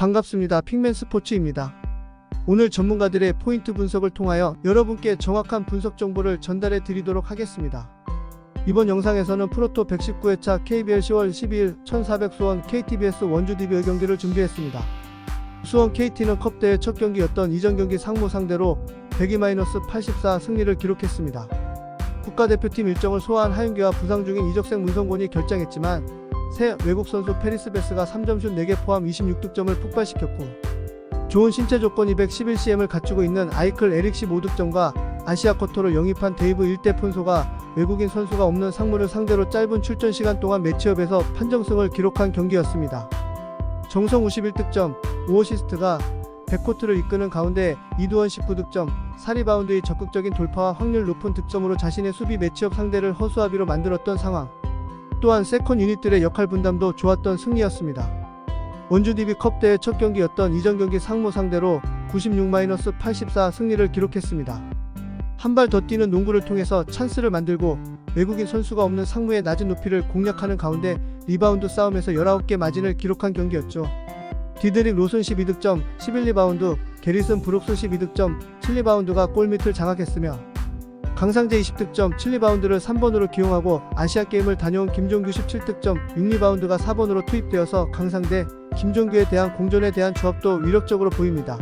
반갑습니다. 핑맨 스포츠입니다. 오늘 전문가들의 포인트 분석을 통하여 여러분께 정확한 분석 정보를 전달해 드리도록 하겠습니다. 이번 영상에서는 프로토 119회차 KBL 10월 12일 1400 수원 KTBS 원주 DB의 경기를 준비했습니다. 수원 KT는 컵대회 첫 경기였던 이전 경기 상무 상대로 102-84 승리를 기록했습니다. 국가대표팀 일정을 소화한 하윤기와 부상 중인 이적생 문성곤이 결장했지만 새 외국 선수 페리스 베스가 3점슛 4개 포함 26득점을 폭발시켰고 좋은 신체 조건 211cm을 갖추고 있는 아이클 에릭시 5득점과 아시아 쿼터를 영입한 데이브 일대 폰소가 외국인 선수가 없는 상무를 상대로 짧은 출전 시간 동안 매치업에서 판정승을 기록한 경기였습니다. 정성 51득점, 5어시스트가 백코트를 이끄는 가운데 이두원 19득점, 사리바운드의 적극적인 돌파와 확률 높은 득점으로 자신의 수비 매치업 상대를 허수아비로 만들었던 상황. 또한 세컨 유닛들의 역할 분담도 좋았던 승리였습니다. 원주 DB 컵 대회 첫 경기였던 이전 경기 상무 상대로 96-84 승리를 기록했습니다. 한 발 더 뛰는 농구를 통해서 찬스를 만들고 외국인 선수가 없는 상무의 낮은 높이를 공략하는 가운데 리바운드 싸움에서 19개 마진을 기록한 경기였죠. 디드릭 로슨 12득점, 11리바운드, 게리슨 브룩스 12득점, 7리바운드가 골밑을 장악했으며 강상재 20득점, 7리바운드를 3번으로 기용하고 아시아게임을 다녀온 김종규 17득점, 6리바운드가 4번으로 투입되어서 강상대, 김종규에 대한 공전에 대한 조합도 위력적으로 보입니다.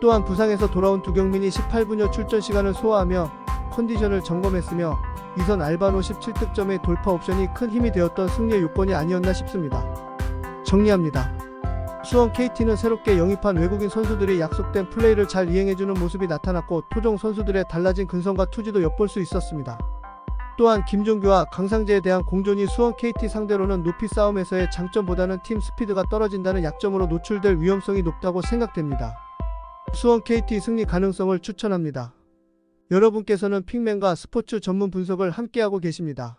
또한 부상에서 돌아온 두경민이 18분여 출전 시간을 소화하며 컨디션을 점검했으며 이선 알바노 17득점의 돌파 옵션이 큰 힘이 되었던 승리의 요건이 아니었나 싶습니다. 정리합니다. 수원 KT는 새롭게 영입한 외국인 선수들이 약속된 플레이를 잘 이행해주는 모습이 나타났고 토종 선수들의 달라진 근성과 투지도 엿볼 수 있었습니다. 또한 김종규와 강상재에 대한 공존이 수원 KT 상대로는 높이 싸움에서의 장점보다는 팀 스피드가 떨어진다는 약점으로 노출될 위험성이 높다고 생각됩니다. 수원 KT 승리 가능성을 추천합니다. 여러분께서는 핑맨과 스포츠 전문 분석을 함께하고 계십니다.